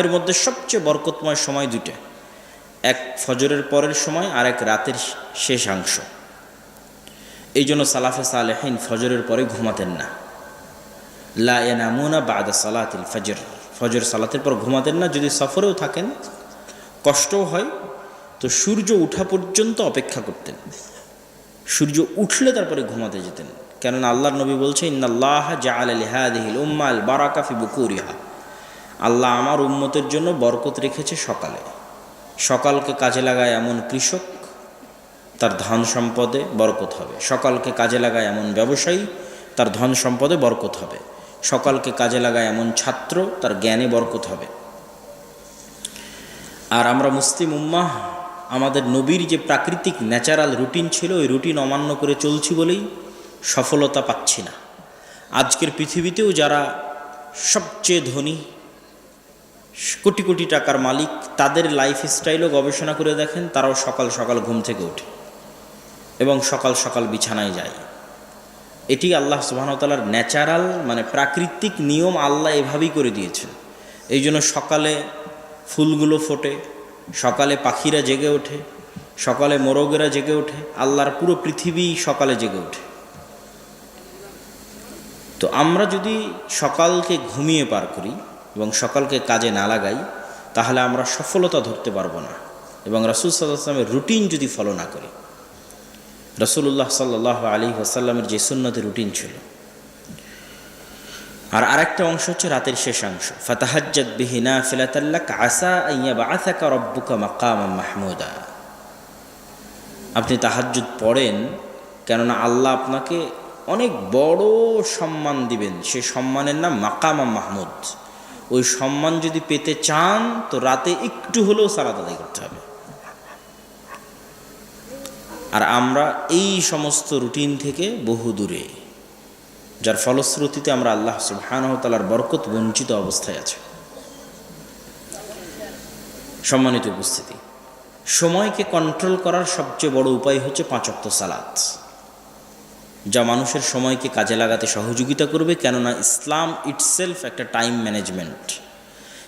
এর মধ্যে সবচেয়ে বরকতময় সময় দুইটা। এক ফজরের পরের সময়, আর এক রাতের শেষাংশ এই জন্য সালাফে সালেহিন ফজরের পরে ঘুমাতেন না। লা ইয়ানামুনা বাদা সালাতিল ফজর। ফজর সালাতের পর ঘুমাতেন না, যদি সফরেও থাকেন, কষ্টও হয়, তো সূর্য উঠা পর্যন্ত অপেক্ষা করতেন। সূর্য উঠলে তারপরে ঘুমাতে যেতেন। কেননা আল্লাহর নবী বলছে, ইন্নাল্লাহ জাআল লিহাদিহিল উম্মাল বারাকা ফি আল্লাহ আমার উম্মতের জন্য বরকত রেখেছে সকালে। সকালকে কাজে লাগায় এমন কৃষক, তার ধন সম্পদে বরকত হবে। সকালকে কাজে লাগায় এমন ব্যবসায়ী, তার ধন সম্পদে বরকত হবে। সকালকে কাজে লাগায় এমন ছাত্র, তার জ্ঞানে বরকত হবে। আর আমরা মুসলিম উম্মাহ, আমাদের নবীর যে প্রাকৃতিক ন্যাচারাল রুটিন ছিল, ওই রুটিন অমান্য করে চলছি বলেই সফলতা পাচ্ছি না। আজকের পৃথিবীতেও যারা সবচেয়ে ধনী কোটি কোটি টাকার মালিক, তাদের লাইফ স্টাইলও গবেষণা করে দেখেন, তারাও সকাল সকাল ঘুম থেকে ওঠে এবং সকাল সকাল বিছানায় যায়। এটি আল্লাহ সুবাহতালার ন্যাচারাল মানে প্রাকৃতিক নিয়ম আল্লাহ এভাবেই করে দিয়েছেন। এই জন্য সকালে ফুলগুলো ফোটে, সকালে পাখিরা জেগে ওঠে, সকালে মোরগেরা জেগে ওঠে, আল্লাহর পুরো পৃথিবী সকালে জেগে ওঠে। তো আমরা যদি সকালকে ঘুমিয়ে পার করি এবং সকালকে কাজে না লাগাই, তাহলে আমরা সফলতা ধরতে পারব না। এবং রাসুল সাল্লাহামের রুটিন যদি ফলো না করি রসুল্লাহ সাল্লাহ আলী ওসাল্লামের যে সুন্নতের রুটিন ছিল। আর আরেকটা অংশ হচ্ছে রাতের শেষাংশ ফাতাহাজ্জাদ বিহিনা ফিলাতাল্লাক আসা আইয়া বা আসা আসাকা রব্বুকা মাকাম মাহমুদা। আপনি তাহাজ্জুদ পড়েন, কেননা আল্লাহ আপনাকে অনেক বড় সম্মান দিবেন। সে সম্মানের নাম মাকামা মাহমুদ। ওই সম্মান যদি পেতে চান, তো রাতে একটু হলেও সালাদ আদায় করতে হবে। আর আমরা এই সমস্ত রুটিন থেকে বহু দূরে, যার ফলশ্রুতিতে আমরা আল্লাহ সুবহানতালার বরকত বঞ্চিত অবস্থায় আছে। সম্মানিত উপস্থিতি, সময়কে কন্ট্রোল করার সবচেয়ে বড় উপায় হচ্ছে পাঁচক্ত সালাত। যা মানুষের সময়কে কাজে লাগাতে সহযোগিতা করবে, কেননা ইসলাম ইটসেলফ একটা টাইম ম্যানেজমেন্ট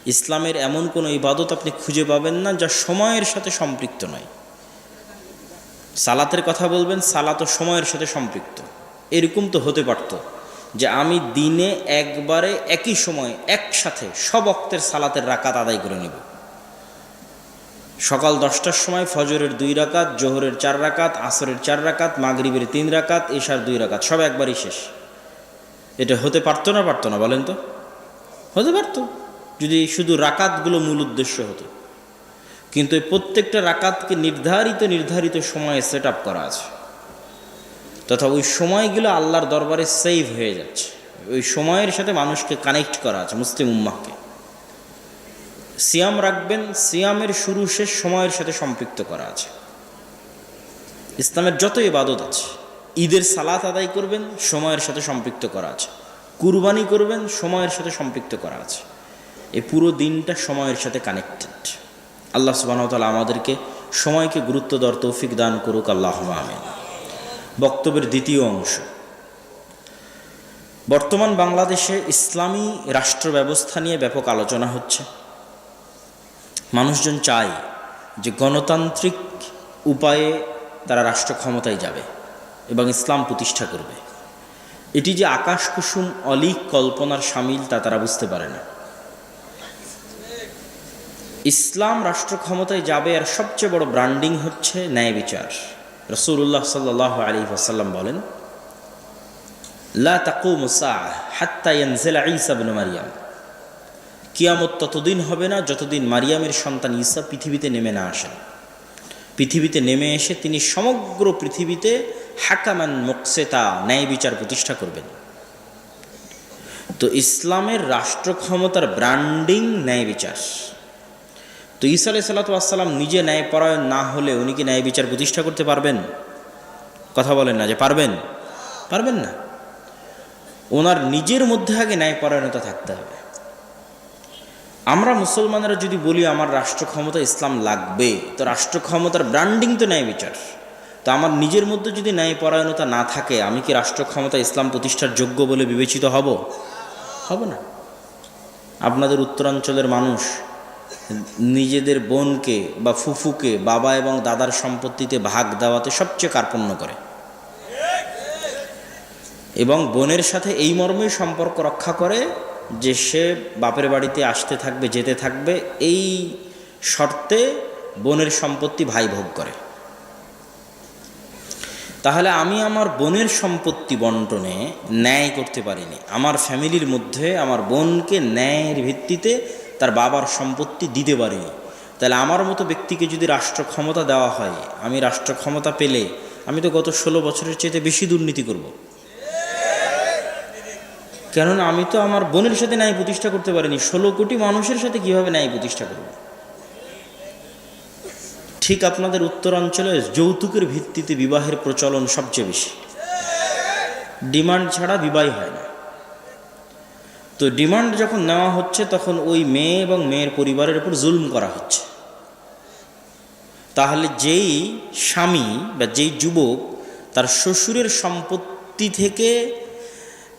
ইসলামের এমন কোনো ইবাদত আপনি খুঁজে পাবেন না যা সময়ের সাথে সম্পৃক্ত নয়। সালাতের কথা বলবেন, সালাত ও সময়ের সাথে সম্পৃক্ত। এরকম তো হতে পারত যে আমি দিনে একবারে একই সময় একসাথে সব অক্তের সালাতের রাকাত আদায় করে নেব। সকাল দশটার সময় ফজরের দুই রাকাত, জোহরের চার রাকাত, আসরের চার রাকাত, মাগরিবের তিন রাকাত এশার দুই রাকাত, সব একবারই শেষ। এটা হতে পারতো না পারতো না বলেন তো? হতে পারতো। যদি শুধু রাকাতগুলো মূল উদ্দেশ্য হতো। কিন্তু এই প্রত্যেকটা রাকাতকে নির্ধারিত নির্ধারিত সময়ে সেট আপ করা আছে। তথা ওই সময়গুলো আল্লাহর দরবারে সেভ হয়ে যাচ্ছে। ওই সময়ের সাথে মানুষকে কানেক্ট করা আছে, মুসলিম উম্মাহকে। সিয়াম রাখবেন, সিয়ামের শুরু শেষ সময়ের সাথে সম্পৃক্ত করা আছে। ইসলামের যত ইবাদত আছে, ঈদের সালাত আদায় করবেন, সময়ের সাথে সম্পৃক্ত করা আছে। কুরবানি করবেন, সময়ের সাথে সম্পৃক্ত করা আছে। এই পুরো দিনটা সময়ের সাথে কানেক্টেড আল্লাহ সুবাহতালা আমাদেরকে সময়কে গুরুত্ব দেওয়ার তৌফিক দান করুক আল্লাহ আমিন। বক্তব্যের দ্বিতীয় অংশ। বর্তমান বাংলাদেশে ইসলামী রাষ্ট্র ব্যবস্থা নিয়ে ব্যাপক আলোচনা হচ্ছে। মানুষজন চায় যে গণতান্ত্রিক উপায়ে তারা রাষ্ট্র ক্ষমতায় যাবে এবং ইসলাম প্রতিষ্ঠা করবে। এটি যে আকাশ কুসুম অলিক কল্পনার সামিল তা তারা বুঝতে পারে না। ইসলাম রাষ্ট্র ক্ষমতায় যাবে আর সবচেয়ে বড় ব্র্যান্ডিং হচ্ছে ন্যায় বিচার। রসুল্লাহ সাল্লাহ আলী আসাল্লাম বলেন, লা তাকুম হাত্তা ইয়ানজিলা ঈসা ইবনে মারিয়াম। কিয়ামত ততদিন হবে না যতদিন মারিয়ামের সন্তান ঈসা পৃথিবীতে নেমে না আসেন পৃথিবীতে নেমে এসে তিনি সমগ্র পৃথিবীতে হাকামান মোকসেতা ন্যায় বিচার প্রতিষ্ঠা করবেন। তো ইসলামের রাষ্ট্র ক্ষমতার ব্র্যান্ডিং ন্যায় বিচার। তো ঈসা আলাই সাল্লাতাম নিজে ন্যায় পরায়ণ না হলে উনি কি ন্যায় বিচার প্রতিষ্ঠা করতে পারবেন? কথা বলেন না যে পারবেন। পারবেন না। ওনার নিজের মধ্যে আগে ন্যায় পরায়ণতা থাকতে হবে। আমরা মুসলমানেরা যদি বলি আমার রাষ্ট্র ক্ষমতা ইসলাম লাগবে, তো রাষ্ট্র ক্ষমতার ব্র্যান্ডিং তো ন্যায় বিচার। তো আমার নিজের মধ্যে যদি ন্যায় পরায়ণতা না থাকে, আমি কি রাষ্ট্র ক্ষমতা ইসলাম প্রতিষ্ঠার যোগ্য বলে বিবেচিত হব? হব না। আপনাদের উত্তরাঞ্চলের মানুষ নিজেদের বোনকে বা ফুফুকে, বাবা এবং দাদার সম্পত্তিতে ভাগ দেওয়াতে সবচেয়ে কার্পণ্য করে। এবং বোনের সাথে এই মর্মেই সম্পর্ক রক্ষা করে যে সে বাপের বাড়িতে আসতে থাকবে, যেতে থাকবে, এই শর্তে বোনের সম্পত্তি ভাই ভোগ করে। তাহলে আমি আমার বোনের সম্পত্তি বন্টনে ন্যায় করতে পারিনি। আমার ফ্যামিলির মধ্যে আমার বোনকে ন্যায়ের ভিত্তিতে তার বাবার সম্পত্তি দিতে পারিনি। তাহলে আমার মতো ব্যক্তিকে যদি রাষ্ট্র ক্ষমতা দেওয়া হয়, আমি রাষ্ট্র ক্ষমতা পেলে আমি তো গত ষোলো বছরের চেয়ে বেশি দুর্নীতি করব। কেননা আমি তো আমার বোনের সাথে ন্যায় প্রতিষ্ঠা করতে পারিনি। ষোলো কোটি মানুষের সাথে কীভাবে ন্যায় প্রতিষ্ঠা করব? ঠিক আপনাদের উত্তরাঞ্চলে যৌতুকের ভিত্তিতে বিবাহের প্রচলন সবচেয়ে বেশি। ডিমান্ড ছাড়া বিবাহ হয় না। তো ডিমান্ড যখন নেওয়া হচ্ছে, তখন ওই মেয়ে এবং মেয়ের পরিবারের উপর জুলম করা হচ্ছে। তাহলে যেই স্বামী বা যেই যুবক তার শ্বশুরের সম্পত্তি থেকে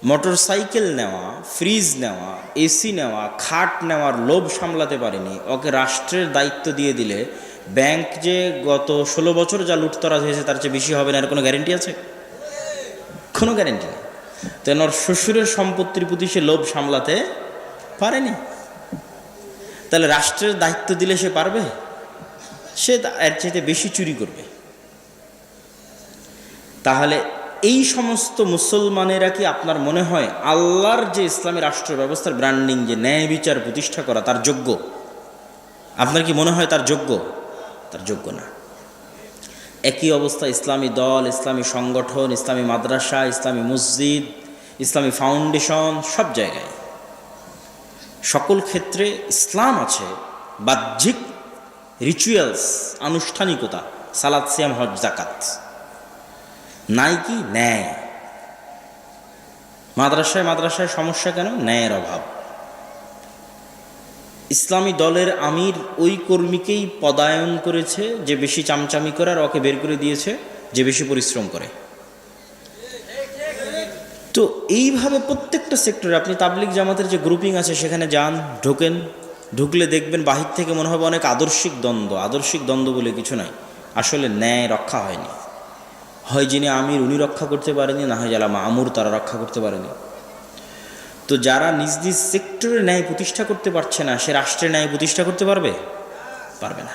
মোটর সাইকেল নেওয়া, ফ্রিজ নেওয়া, এসি নেওয়া, খাট নেওয়ার লোভ সামলাতে পারেনি। ওকে রাষ্ট্রের দায়িত্ব দিয়ে দিলে ব্যাংক যে গত ষোলো বছর যা লুটতরাজ হয়েছে তার চেয়ে বেশি হবে না, এর কোনো গ্যারেন্টি আছে? কোনো গ্যারেন্টি নেই। তেন ওর শ্বশুরের সম্পত্তির প্রতি সে লোভ সামলাতে পারেনি। তাহলে রাষ্ট্রের দায়িত্ব দিলে সে পারবে? সে এর চাইতে বেশি চুরি করবে। তাহলে এই সমস্ত মুসলমানেরা কি আপনার মনে হয় আল্লাহর যে ইসলামী রাষ্ট্র ব্যবস্থার ব্র্যান্ডিং যে ন্যায় বিচার প্রতিষ্ঠা করা, তার যোগ্য? আপনার কি মনে হয় তার যোগ্য? তার যোগ্য না। একই অবস্থা, ইসলামী দল, ইসলামী সংগঠন, ইসলামী মাদ্রাসা, ইসলামী মসজিদ, ইসলামী ফাউন্ডেশন সব জায়গায়। সকল ক্ষেত্রে ইসলাম আছে, বাহ্যিক রিচুয়ালস আনুষ্ঠানিকতা সালাদ সিয়াম, হজ জাকাত নাই কি ন্যায়। মাদ্রাসায় মাদ্রাসায় সমস্যা কেন? ন্যায়ের অভাব। ইসলামী দলের আমির ওই কর্মীকেই পদায়ন করেছে যে বেশি চামচামি করে আর ওকে বের করে দিয়েছে যে বেশি পরিশ্রম করে। তো এইভাবে প্রত্যেকটা সেক্টরে আপনি তাবলিক জামাতের যে গ্রুপিং আছে, সেখানে যান, ঢোকেন, ঢুকলে দেখবেন বাহির থেকে মনে হবে অনেক আদর্শিক দ্বন্দ্ব। আদর্শিক দ্বন্দ্ব বলে কিছু নাই। আসলে ন্যায় রক্ষা হয়নি। হয় যিনি আমির, উনি রক্ষা করতে পারেনি, না হয় যারা মামুর, তারা রক্ষা করতে পারেনি। তো যারা নিজ নিজ সেক্টরে ন্যায় প্রতিষ্ঠা করতে পারছে না, সে রাষ্ট্রের ন্যায় প্রতিষ্ঠা করতে পারবে? পারবে না।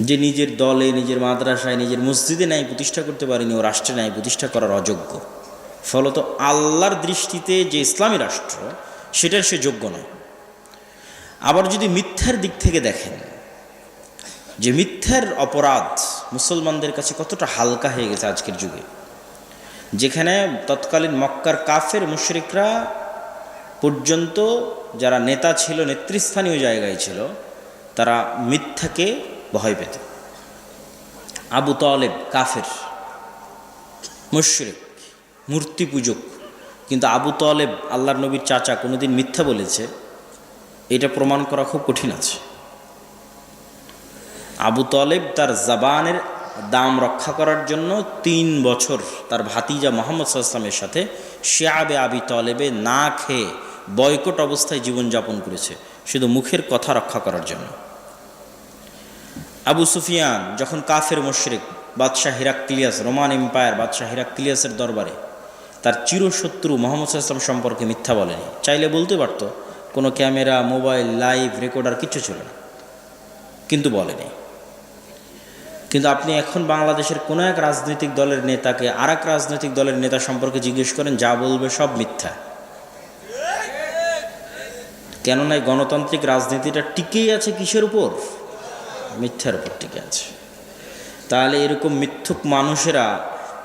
যে নিজের দলে, নিজের মাদ্রাসায়, নিজের মসজিদে ন্যায় প্রতিষ্ঠা করতে পারেনি, ও রাষ্ট্রে ন্যায় প্রতিষ্ঠা করার অযোগ্য। ফলত আল্লাহর দৃষ্টিতে যে ইসলামী রাষ্ট্র, সেটার সে যোগ্য নয়। আবার যদি মিথ্যার দিক থেকে দেখেন যে মিথ্যার অপরাধ মুসলমানদের কাছে কতটা হালকা হয়ে গেছে আজকের যুগে। যেখানে তৎকালীন মক্কার কাফের মুশরিকরা পর্যন্ত যারা নেতা ছিল, নেতৃস্থানীয় জায়গায় ছিল, তারা মিথ্যাকে ভয় পেত। আবু তলেব কাফের, মুশরিক, মূর্তি পূজক। কিন্তু আবু তলেব আল্লাহর নবীর চাচা কোনোদিন মিথ্যা বলেছে, এটা প্রমাণ করা খুব কঠিন আছে। আবু তলেব তার জাবানের দাম রক্ষা করার জন্য তিন বছর তার ভাতিজা মোহাম্মদ সাল্লামের সাথে শেয়াবে আবি তলেবে না খেয়ে বয়কট অবস্থায় জীবনযাপন করেছে, শুধু মুখের কথা রক্ষা করার জন্য। আবু সুফিয়ান যখন কাফের মুশরিক বাদশাহ হিরাক্লিয়াস, রোমান এম্পায়ার বাদশাহ হিরাক্লিয়াসের দরবারে, তার চিরশত্রু মোহাম্মদ সাল্লাম সম্পর্কে মিথ্যা বলেনি। চাইলে বলতে পারত, কোনো ক্যামেরা, মোবাইল, লাইভ রেকর্ডার কিছু ছিল না। কিন্তু বলেনি। কিন্তু আপনি এখন বাংলাদেশের কোনো এক রাজনৈতিক দলের নেতাকে আর রাজনৈতিক দলের নেতা সম্পর্কে জিজ্ঞেস করেন, যা বলবে সব মিথ্যা। কেননা গণতান্ত্রিক রাজনীতিটা টিকেই আছে কিসের উপর? মিথ্যার উপর টিকে আছে। তাহলে এরকম মিথ্যুক মানুষেরা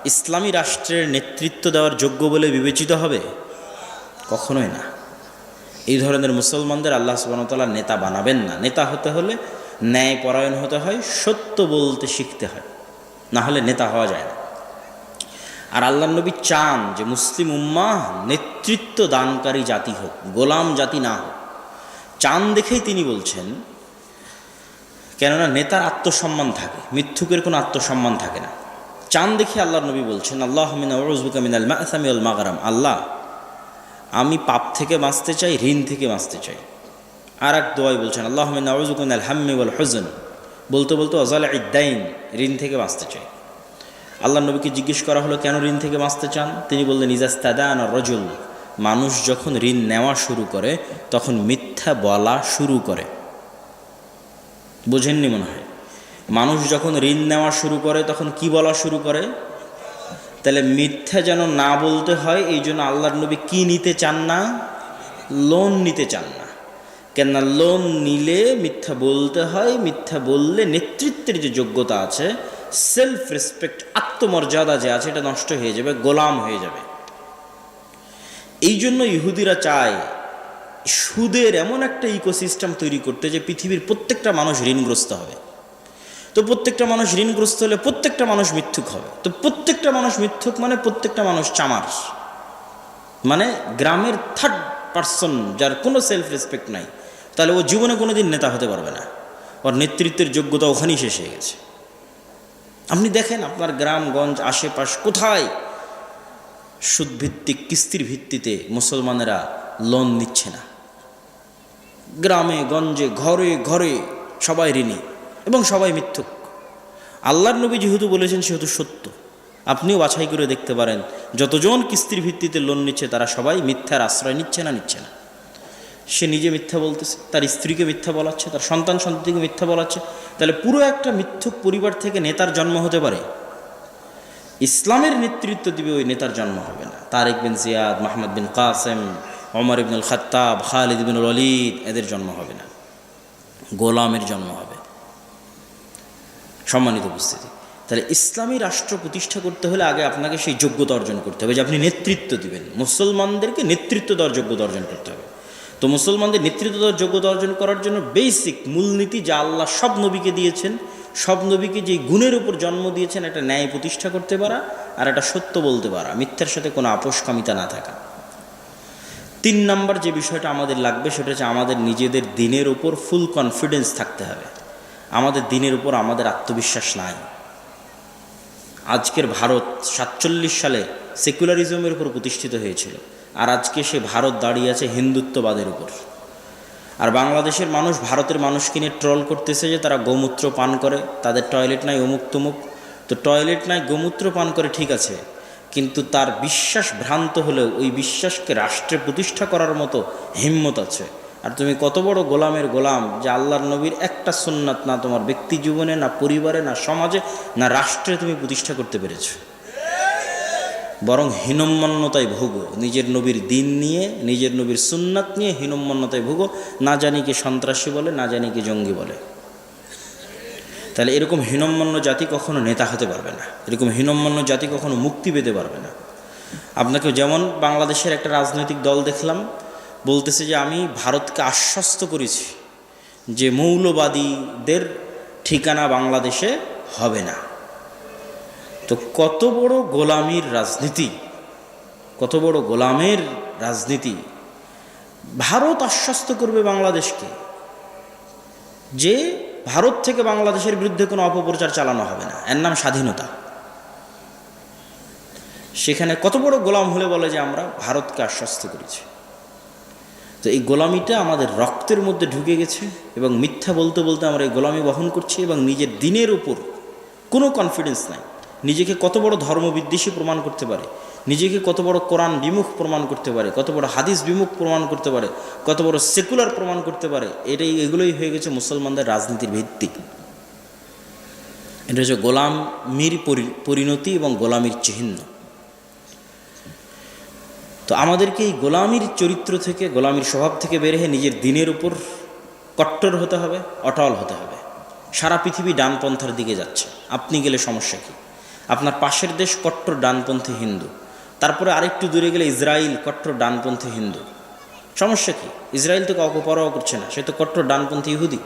ইসলামী রাষ্ট্রের নেতৃত্ব দেওয়ার যোগ্য বলে বিবেচিত হবে? কখনোই না। এই ধরনের মুসলমানদের আল্লাহ সুবাহতাল্লাহ নেতা বানাবেন না। নেতা হতে হলে ন্যায় পরায়ণ হতে হয়, সত্য বলতে শিখতে হয়। না হলে নেতা হওয়া যায় না। আর আল্লাহ নবী চান যে মুসলিম উম্মাহ নেতৃত্ব দানকারী জাতি হোক, গোলাম জাতি না হোক। চান দেখেই তিনি বলছেন, কেননা নেতার আত্মসম্মান থাকে, মিথ্যুকের কোনো আত্মসম্মান থাকে না। চান দেখে আল্লাহ নবী বলছেন, আল্লাহ মাগারাম। আল্লাহ, আমি পাপ থেকে বাঁচতে চাই, ঋণ থেকে বাঁচতে চাই। আর এক দোয়াই বলছেন আল্লাহ নওয়াজুকুন আল হাম্মি ওয়াল হুজন। বলতে বলতে অজাল ইদ্দাইন ঋণ থেকে বাঁচতে চাই। আল্লাহ নবীকে জিজ্ঞেস করা হলো, কেন ঋণ থেকে বাঁচতে চান? তিনি বললেন, ইজাস্তাদান রজুল, মানুষ যখন ঋণ নেওয়া শুরু করে, তখন মিথ্যা বলা শুরু করে। বোঝেননি মনে হয়? মানুষ যখন ঋণ নেওয়া শুরু করে, তখন কি বলা শুরু করে? তাহলে মিথ্যা যেন না বলতে হয়, এই জন্য আল্লাহর নবী কি নিতে চান না? লোন নিতে চান। কেননা লোন নিলে মিথ্যা বলতে হয়, মিথ্যা বললে নেতৃত্বের যে যোগ্যতা আছে সেলফ রেসপেক্ট আত্মমর্যাদা যে আছে, এটা নষ্ট হয়ে যাবে, গোলাম হয়ে যাবে। এই জন্য ইহুদিরা চায়, সুদের এমন একটা ইকোসিস্টেম তৈরি করতে যে পৃথিবীর প্রত্যেকটা মানুষ ঋণগ্রস্ত হবে। তো প্রত্যেকটা মানুষ ঋণগ্রস্ত হলে প্রত্যেকটা মানুষ মিথ্যুক হবে। তো প্রত্যেকটা মানুষ মিথ্যুক মানে প্রত্যেকটা মানুষ চামার। মানে গ্রামের থার্ড পার্সন যার কোনো সেলফ রেসপেক্ট নাই। তাহলে ও জীবনে কোনো দিন নেতা হতে পারবে না। ওর নেতৃত্বের যোগ্যতা ওখানেই শেষ হয়ে গেছে। আপনি দেখেন আপনার গ্রামগঞ্জ আশেপাশ কোথায়? সুদভিত্তিক কিস্তির ভিত্তিতে মুসলমানেরা লোন নিচ্ছে না। গ্রামে, গঞ্জে, ঘরে ঘরে সবাই ঋণী এবং সবাই মিথ্যুক। আল্লাহর নবী যেহেতু বলেছেন, সেহেতু সত্য। আপনিও বাছাই করে দেখতে পারেন, যতজন কিস্তির ভিত্তিতে লোন নিচ্ছে, তারা সবাই মিথ্যার আশ্রয় নিচ্ছে না নিচ্ছে না। সে নিজে মিথ্যা বলতেছে, তার স্ত্রীকে মিথ্যা বলাচ্ছে, তার সন্তান সন্ততিকে মিথ্যা বলাচ্ছে। তাহলে পুরো একটা মিথ্যুক পরিবার থেকে নেতার জন্ম হতে পারে। ইসলামের নেতৃত্ব দিবে ওই নেতার জন্ম হবে না। তারেক বিন জিয়াদ, মাহমদ বিন কাসেম অমর ইবনুল খাত্তাব, খালিদ বিনুল অলিদ এদের জন্ম হবে না। গোলামের জন্ম হবে। সম্মানিত উপস্থিতি। তাহলে ইসলামী রাষ্ট্র প্রতিষ্ঠা করতে হলে আগে আপনাকে সেই যোগ্যতা অর্জন করতে হবে যে আপনি নেতৃত্ব দিবেন। মুসলমানদেরকে নেতৃত্ব দেওয়ার যোগ্যতা অর্জন করতে হবে। তো মুসলমানদের নেতৃত্ব যোগ্যতা অর্জন করার জন্য বেসিক মূলনীতি যা আল্লাহ সব নবীকে দিয়েছেন, সব নবীকে যে গুণের উপর জন্ম দিয়েছেন, একটা ন্যায় প্রতিষ্ঠা করতে পারা আর একটা সত্য বলতে পারা, মিথ্যার সাথে কোনো আপোষকামিতা না থাকা। তিন নাম্বার যে বিষয়টা আমাদের লাগবে, সেটা হচ্ছে আমাদের নিজেদের দিনের উপর ফুল কনফিডেন্স থাকতে হবে। আমাদের দিনের উপর আমাদের আত্মবিশ্বাস নাই। আজকের ভারত সাতচল্লিশ সালে সেকুলারিজমের উপর প্রতিষ্ঠিত হয়েছিল। আর আজকে সে ভারত দাঁড়িয়ে আছে হিন্দুত্ববাদের উপর। আর বাংলাদেশের মানুষ ভারতের মানুষকে নিয়ে ট্রল করতেছে যে তারা গোমূত্র পান করে, তাদের টয়লেট নাই অমুক তমুক তো টয়লেট নাই, গোমূত্র পান করে ঠিক আছে, কিন্তু তার বিশ্বাস ভ্রান্ত হলেও ওই বিশ্বাসকে রাষ্ট্রে প্রতিষ্ঠা করার মতো হিম্মত আছে। আর তুমি কত বড় গোলামের গোলাম যে আল্লাহর নবীর একটা সুন্নাত না তোমার ব্যক্তি জীবনে, না পরিবারে, না সমাজে, না রাষ্ট্রে তুমি প্রতিষ্ঠা করতে পেরেছ। বরং হীনম্মন্যতায় ভোগো। নিজের নবীর দিন নিয়ে, নিজের নবীর সুন্নাত নিয়ে হীনম্মন্যতায় ভোগো। না জানি কি সন্ত্রাসী বলে, না জানি কি জঙ্গি বলে। তাহলে এরকম হীনম্মন্য জাতি কখনো নেতা হতে পারবে না। এরকম হীনম্মন্য জাতি কখনো মুক্তি পেতে পারবে না। আপনাকে যেমন বাংলাদেশের একটা রাজনৈতিক দল দেখলাম, বলতেছে যে আমি ভারতকে আশ্বস্ত করেছি যে মৌলবাদীদের ঠিকানা বাংলাদেশে হবে না। তো কত বড় গোলামির রাজনীতি, কত বড় গোলামের রাজনীতি। ভারত আশ্বস্ত করবে বাংলাদেশকে যে ভারত থেকে বাংলাদেশের বিরুদ্ধে কোনো অপপ্রচার চালানো হবে না। এর নাম স্বাধীনতা। সেখানে কত বড় গোলাম হলে বলে যে আমরা ভারতকে আশ্বস্ত করেছি। তো এই গোলামিটা আমাদের রক্তের মধ্যে ঢুকে গেছে এবং মিথ্যা বলতে বলতে আমরা এই গোলামি বহন করছি এবং নিজের দিনের উপর কোনো কনফিডেন্স নাই। নিজেকে কত বড় ধর্মবিদ্বেষী প্রমাণ করতে পারে? নিজেকে কত বড় কোরআন বিমুখ প্রমাণ করতে পারে? কত বড় হাদিস বিমুখ প্রমাণ করতে পারে? কত বড় সেকুলার প্রমাণ করতে পারে? এটাই, এগুলোই হয়ে গেছে মুসলমানদের রাজনীতির ভিত্তি এটা হচ্ছে গোলামির পরিণতি এবং গোলামির চিহ্ন। তো আমাদেরকে এই গোলামির চরিত্র থেকে, গোলামির স্বভাব থেকে বের হয়ে নিজের দিনের উপর কট্টর হতে হবে, অটল হতে হবে। সারা পৃথিবী ডানপন্থার দিকে যাচ্ছে। আপনি গেলে সমস্যা কী? আপনার পাশের দেশ কট্টর ডানপন্থী হিন্দু। তারপরে আরেকটু দূরে গেলে ইসরায়েল কট্টর ডানপন্থী হিন্দু। সমস্যা কি? ইসরায়েল তো কাউকে পরোয়া করছে না, সে তো কট্টর ডানপন্থী ইহুদি।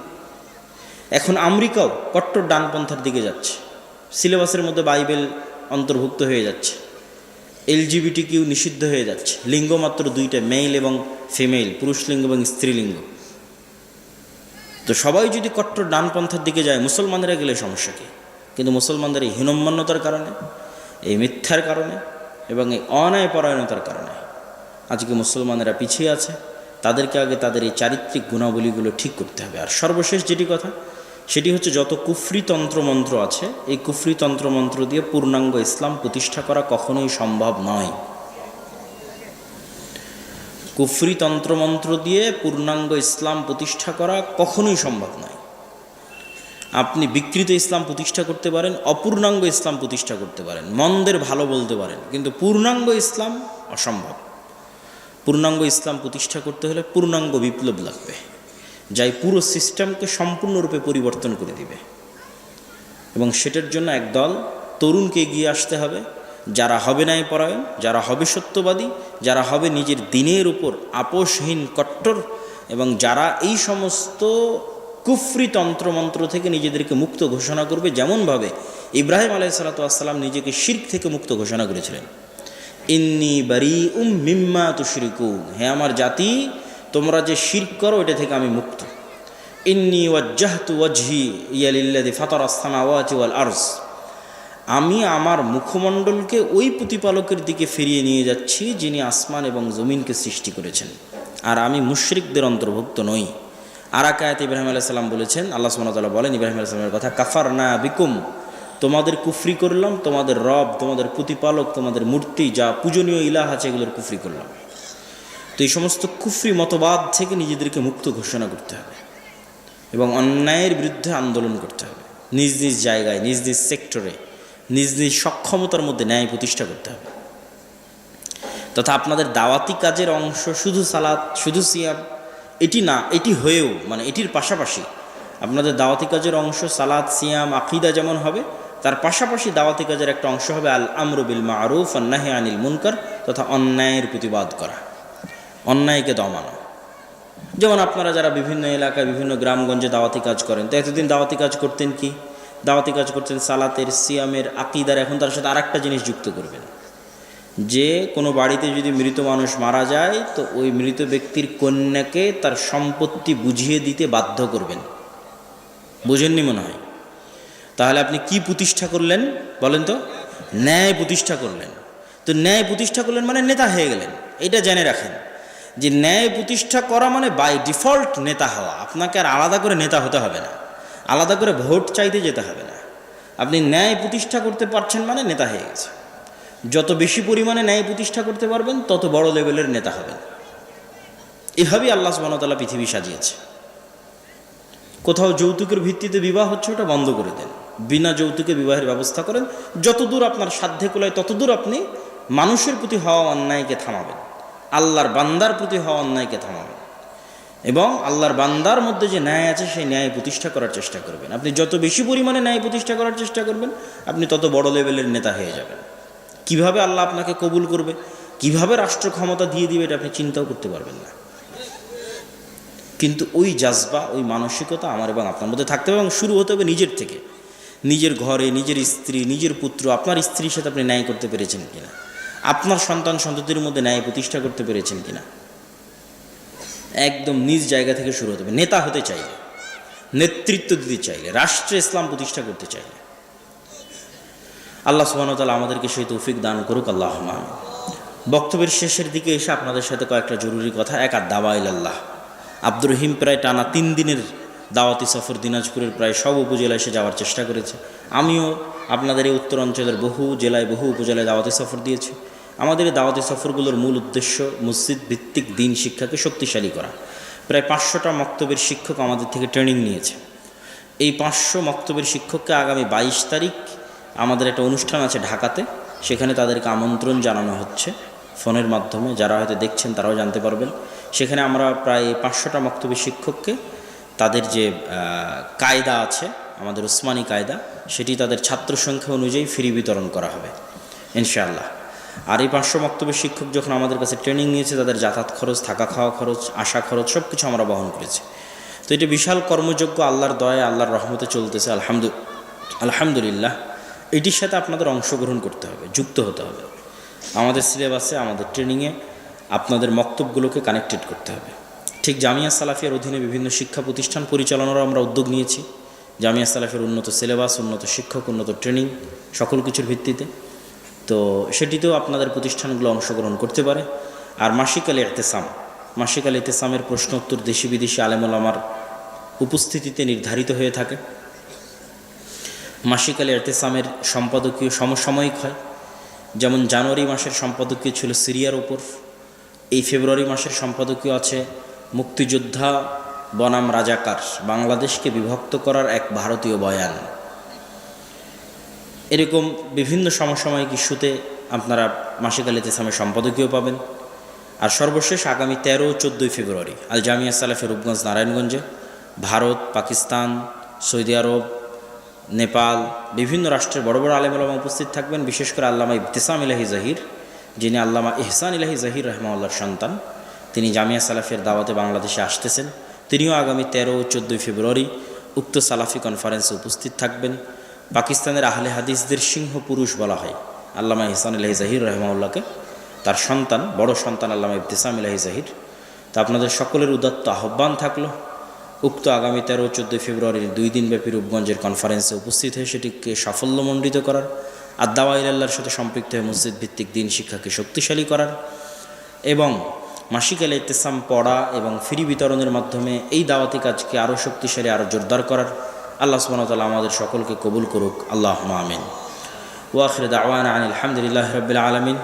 এখন আমেরিকাও কট্টর ডানপন্থার দিকে যাচ্ছে। সিলেবাসের মধ্যে বাইবেল অন্তর্ভুক্ত হয়ে যাচ্ছে। এলজিবিটি কিউ নিষিদ্ধ হয়ে যাচ্ছে। লিঙ্গ মাত্র দুইটা মেল এবং ফিমেল, পুরুষ লিঙ্গ এবং স্ত্রীলিঙ্গ তো সবাই যদি কট্টর ডানপন্থার দিকে যায়, মুসলমানেরা গেলে সমস্যা কী? কিন্তু মুসলমানদের এই হীনম্মান্যতার কারণে, এই মিথ্যার কারণে এবং এই অন্যায় পরায়ণতার কারণে আজকে মুসলমানেরা পিছিয়ে আছে। তাদেরকে আগে তাদের এই চারিত্রিক গুণাবলীগুলো ঠিক করতে হবে। আর সর্বশেষ যেটি কথা, সেটি হচ্ছে যত কুফরি তন্ত্রমন্ত্র আছে, এই কুফরি তন্ত্রমন্ত্র দিয়ে পূর্ণাঙ্গ ইসলাম প্রতিষ্ঠা করা কখনোই সম্ভব নয়। কুফরি তন্ত্রমন্ত্র দিয়ে পূর্ণাঙ্গ ইসলাম প্রতিষ্ঠা করা কখনোই সম্ভব নয়। আপনি বিকৃত ইসলাম প্রতিষ্ঠা করতে পারেন, অপূর্ণাঙ্গ ইসলাম প্রতিষ্ঠা করতে পারেন। মন্দের ভালো বলতে পারেন, কিন্তু পূর্ণাঙ্গ ইসলাম অসম্ভব। পূর্ণাঙ্গ ইসলাম প্রতিষ্ঠা করতে হলে পূর্ণাঙ্গ বিপ্লব লাগবে, যাই পুরো সিস্টেমকে সম্পূর্ণরূপে পরিবর্তন করে দিবে। এবং সেটার জন্য একদল তরুণকে এগিয়ে আসতে হবে, যারা হবে ন্যায় পরায়ণ যারা হবে সত্যবাদী, যারা হবে নিজের দিনের উপর আপোষহীন কট্টর, এবং যারা এই সমস্ত কুফরি তন্ত্রমন্ত্র থেকে নিজেদেরকে মুক্ত ঘোষণা করবে যেমনভাবে ইব্রাহিম আলাইসালাতাম নিজেকে শির্ক থেকে মুক্ত ঘোষণা করেছিলেন। ইন্নি বারি উম মিম্মা তুশরিকুন। হ্যাঁ আমার জাতি, তোমরা যে শির্ক করো, এটা থেকে আমি মুক্ত। ইন্নি ওয়াজ্জাহতু ওয়াজহি ইয়ালিল্লাদি ফাতার আসসামাওয়াতি ওয়াল আরজ। আমি আমার মুখমণ্ডলকে ওই প্রতিপালকের দিকে ফিরিয়ে নিয়ে যাচ্ছি যিনি আসমান এবং জমিনকে সৃষ্টি করেছেন। আর আমি মুশরিকদের অন্তর্ভুক্ত নই। আর আকায়াত ইব্রাহিম আলাইহিস সালাম বলেছেন, আল্লাহ সুবহানাহু বলেন, ইব্রাহিম আলাইহিস সালামের কথা কাফার না বিকুম, তোমাদের কুফরি করলাম, তোমাদের রব, তোমাদের প্রতিপালক, তোমাদের মূর্তি, যা পূজনীয় ইলাহ আছে, এগুলোর কুফরি করলাম। তো এই সমস্ত কুফরি মতবাদ থেকে নিজেদেরকে মুক্ত ঘোষণা করতে হবে এবং অন্যায়ের বিরুদ্ধে আন্দোলন করতে হবে। নিজ নিজ জায়গায়, নিজ নিজ সেক্টরে, নিজ নিজ সক্ষমতার মধ্যে ন্যায় প্রতিষ্ঠা করতে হবে। তথা আপনাদের দাওয়াতি কাজের অংশ, শুধু সালাদ শুধু সিয়াম এটি না, এটি হয়েও মানে এটির পাশাপাশি আপনাদের দাওয়াতি কাজের অংশ সালাদ সিয়াম, আকিদা যেমন হবে, তার পাশাপাশি দাওয়াতি কাজের একটা অংশ হবে আল আমরুবিল মারুফ আন্নাহে আনিল মুনকার তথা অন্যায়ের প্রতিবাদ করা। অন্যায়কে দমানো যেমন আপনারা যারা বিভিন্ন এলাকায়, বিভিন্ন গ্রামগঞ্জে দাওয়াতি কাজ করেন, তো এতদিন দাওয়াতি কাজ করতেন কি? দাওয়াতি কাজ করতেন সালাতের, সিয়ামের, আকিদার, এখন তার সাথে আরেকটা জিনিস যুক্ত করবেন। যে কোনো বাড়িতে যদি মৃত মানুষ মারা যায়, তো ওই মৃত ব্যক্তির কন্যাকে তার সম্পত্তি বুঝিয়ে দিতে বাধ্য করবেন। বোঝেননি মনে হয়? তাহলে আপনি কি প্রতিষ্ঠা করলেন বলেন তো? ন্যায় প্রতিষ্ঠা করলেন। তো ন্যায় প্রতিষ্ঠা করলেন মানে নেতা হয়ে গেলেন। এটা জেনে রাখেন যে ন্যায় প্রতিষ্ঠা করা মানে বাই ডিফল্ট নেতা হওয়া। আপনাকে আর আলাদা করে নেতা হতে হবে না। আলাদা করে ভোট চাইতে যেতে হবে না। আপনি ন্যায় প্রতিষ্ঠা করতে পারছেন মানে নেতা হয়ে গেছে যত বেশি পরিমাণে ন্যায় প্রতিষ্ঠা করতে পারবেন, তত বড় লেভেলের নেতা হবেন। এভাবেই আল্লাহ সুবাহতাল্লাহ পৃথিবী সাজিয়েছে। কোথাও যৌতুকের ভিত্তিতে বিবাহ হচ্ছে, ওটা বন্ধ করে দেন। বিনা যৌতুকে বিবাহের ব্যবস্থা করেন। যতদূর আপনার সাধ্যে কোলায়, ততদূর আপনি মানুষের প্রতি হওয়া অন্যায়কে থামাবেন। আল্লাহর বান্দার প্রতি হওয়া অন্যায়কে থামাবেন। এবং আল্লাহর বান্দার মধ্যে যে ন্যায় আছে, সেই ন্যায় প্রতিষ্ঠা করার চেষ্টা করবেন। আপনি যত বেশি পরিমাণে ন্যায় প্রতিষ্ঠা করার চেষ্টা করবেন, আপনি তত বড় লেভেলের নেতা হয়ে যাবেন। কীভাবে আল্লাহ আপনাকে কবুল করবে? কীভাবে রাষ্ট্র ক্ষমতা দিয়ে দিবে এটা আপনি চিন্তাও করতে পারবেন না। কিন্তু ওই জাজবা, ওই মানসিকতা আমার এবং আপনার মধ্যে থাকতে হবে এবং শুরু হতে হবে নিজের থেকে। নিজের ঘরে, নিজের স্ত্রী, নিজের পুত্র, আপনার স্ত্রীর সাথে আপনি ন্যায় করতে পেরেছেন কিনা? আপনার সন্তান, সন্ততির মধ্যে ন্যায় প্রতিষ্ঠা করতে পেরেছেন কিনা? একদম নিজ জায়গা থেকে শুরু হতে হবে। নেতা হতে চাইলে, নেতৃত্ব দিতে চাইলে, রাষ্ট্রে ইসলাম প্রতিষ্ঠা করতে চাইলে। আল্লাহ সুবাহতাল আমাদেরকে সেই তৌফিক দান করুক আল্লাহ আমিন। বক্তব্যের শেষের দিকে এসে আপনাদের সাথে কয়েকটা জরুরি কথা, এক আর দাওয়া আল্লাহ আব্দুর রহিম প্রায় টানা তিন দিনের দাওয়াতি সফর দিনাজপুরের প্রায় সব উপজেলায় এসে যাওয়ার চেষ্টা করেছে। আমিও আপনাদের এই উত্তর অঞ্চলের বহু জেলায়, বহু উপজেলায় দাওয়াতি সফর দিয়েছি। আমাদের এই দাওয়াতি সফরগুলোর মূল উদ্দেশ্য মসজিদ ভিত্তিক দিন শিক্ষাকে শক্তিশালী করা। প্রায় পাঁচশোটা মক্তবের শিক্ষক আমাদের থেকে ট্রেনিং নিয়েছে। এই পাঁচশো মক্তবের শিক্ষককে আগামী বাইশ তারিখ আমাদের একটা অনুষ্ঠান আছে ঢাকাতে, সেখানে তাদেরকে আমন্ত্রণ জানানো হচ্ছে ফোনের মাধ্যমে। যারা হয়তো দেখছেন তারাও জানতে পারবেন। সেখানে আমরা প্রায় পাঁচশোটা মক্তবের শিক্ষককে, তাদের যে কায়দা আছে, আমাদের উসমানী কায়দা, সেটি তাদের ছাত্র সংখ্যা অনুযায়ী ফ্রি বিতরণ করা হবে, ইনশাআল্লাহ। আর এই পাঁচশো মক্তবের শিক্ষক যখন আমাদের কাছে ট্রেনিং নিয়েছে, তাদের যাতায়াত খরচ, থাকা খাওয়া খরচ, আসা খরচ সব কিছু আমরা বহন করেছি। তো এটা বিশাল কর্মযোগ্য, আল্লাহর দয়া আল্লাহর রহমতে চলতেছে, আলহামদু, আলহামদুলিল্লাহ। এটির সাথে আপনাদের অংশগ্রহণ করতে হবে, যুক্ত হতে হবে। আমাদের সিলেবাসে আমাদের ট্রেনিংয়ে আপনাদের মক্তবগুলোকে কানেক্টেড করতে হবে। ঠিক জামিয়া সালাফিয়ার অধীনে বিভিন্ন শিক্ষা প্রতিষ্ঠান পরিচালনারও আমরা উদ্যোগ নিয়েছি। জামিয়া সালাফের উন্নত সিলেবাস উন্নত শিক্ষক, উন্নত ট্রেনিং সকল কিছুর ভিত্তিতে। তো সেটিতেও আপনাদের প্রতিষ্ঠানগুলো অংশগ্রহণ করতে পারে। আর মাসিক আলী এহতেসাম মাসিক আল ইতেসামের প্রশ্ন উত্তর দেশি বিদেশি আলেমুল আমার উপস্থিতিতে নির্ধারিত হয়ে থাকে। মাসিক আল ইতেসামের সম্পাদকীয় সমসাময়িক হয়। যেমন জানুয়ারি মাসের সম্পাদকীয় ছিল সিরিয়ার উপর এই ফেব্রুয়ারি মাসের সম্পাদকীয় আছে মুক্তিযোদ্ধা বনাম রাজাকার, বাংলাদেশকে বিভক্ত করার এক ভারতীয় বয়ান। এরকম বিভিন্ন সমসাময়িক ইস্যুতে আপনারা মাসিক আল ইতেসামের সম্পাদকীয় পাবেন। আর সর্বশেষ আগামী তেরো চোদ্দোই ফেব্রুয়ারি আল জামিয়া সালাফের রূপগঞ্জ নারায়ণগঞ্জে ভারত, পাকিস্তান, সৌদি আরব নেপাল, বিভিন্ন রাষ্ট্রের বড় বড় আলেম আলমা উপস্থিত থাকবেন, বিশেষ করে আল্লামা ইবতিসাম ইলাহি জাহির, যিনি আল্লামা ইহসান ইলাহি জাহির রহমাউল্লাহর সন্তান। তিনি জামিয়া সালাফের দাওয়াতে বাংলাদেশে আসতেছেন। তিনিও আগামী তেরো ও চোদ্দোই ফেব্রুয়ারি উক্ত সালাফি কনফারেন্সে উপস্থিত থাকবেন। পাকিস্তানের আহলে হাদিসদের সিংহ পুরুষ বলা হয় আল্লামা ইহসান ইলাহি জাহির রহমাউল্লাহকে তার সন্তান, বড় সন্তান আল্লামা ইবতিসাম ইলাহি জাহির। তা আপনাদের সকলের উদাত্ত আহ্বান থাকল। উক্ত আগামী তেরো, চোদ্দোই ফেব্রুয়ারির দুই দিনব্যাপী রূপগঞ্জের কনফারেন্সে উপস্থিত হয়ে সেটিকে সাফল্যমণ্ডিত করার, আর দাওয়াইল্লার সাথে সম্পৃক্ত হয়ে মসজিদ ভিত্তিক দিন শিক্ষাকে শক্তিশালী করার এবং মাসিক আলে ইতেসাম পড়া এবং ফ্রি বিতরণের মাধ্যমে এই দাওয়াতি কাজকে আরও শক্তিশালী, আরও জোরদার করার আল্লাহ সুবহানাহু আমাদের সকলকে কবুল করুক। আল্লাহ আমিন। ওয়াখির দাওয়ান আনিল আলহামদুলিল্লাহ রবিল আলমিন।